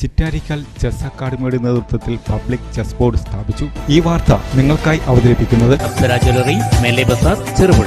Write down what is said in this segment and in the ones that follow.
Chittarikkal chess അക്കാദമിയുടെ നേതൃത്വത്തിൽ public chess board സ്ഥാപിച്ചു. ഈ വാർത്ത നിങ്ങൾക്കായി അവതരിപ്പിക്കുന്നത് അപ്സര ജ്വല്ലറി മേലെ ബസാർ ചെറുപുഴ.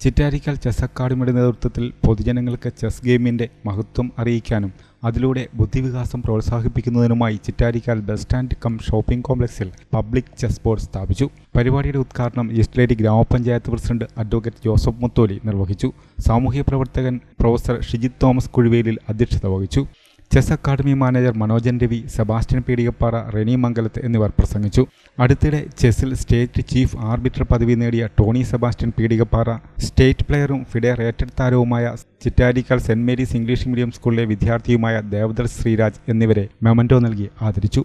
ചിറ്റാരിക്കൽ ചെസ് അക്കാദമിയുടെ നേതൃത്വത്തിൽ പൊതുജനങ്ങൾക്ക് ചെസ് ഗെയിമിന്റെ മഹത്വം അറിയിക്കാനും അതിലൂടെ ബുദ്ധിവികാസം പ്രോത്സാഹിപ്പിക്കുന്നതിനുമായി Chittarikkal bus stand cum shopping കോംപ്ലക്സിൽ പബ്ലിക് ചെസ് ബോർഡ് സ്ഥാപിച്ചു. പരിപാടിയുടെ ഉദ്ഘാടനം ഈസ്റ്റ് ലേഡി ഗ്രാമപഞ്ചായത്ത് പ്രസിഡന്റ് അഡ്വക്കേറ്റ് ജോസഫ് മുത്തോലി നിർവഹിച്ചു. സാമൂഹ്യ പ്രവർത്തകൻ പ്രൊഫസർ ഷിജിത് തോമസ് കുഴുവേലിൽ അധ്യക്ഷത വഹിച്ചു. Chess academy manager Manojan Ravi Sebastian Peedikappara Reni Mangalath എന്നിവർ പ്രസംഗിച്ചു. അടുത്തിടെ ചെസ്സിൽ സ്റ്റേറ്റ് ചീഫ് ആർബിറ്റർ പദവി നേടിയ ടോണി സെബാസ്റ്റ്യൻ പീടികപ്പാറ സ്റ്റേറ്റ് പ്ലെയറും ഫിഡെ റേറ്റഡ് താരവുമായ Chittarikkal saint Mary's English medium സ്കൂളിലെ വിദ്യാർത്ഥിയുമായ ദേവദർ ശ്രീരാജ് എന്നിവരെ മെമന്റോ നൽകി ആദരിച്ചു.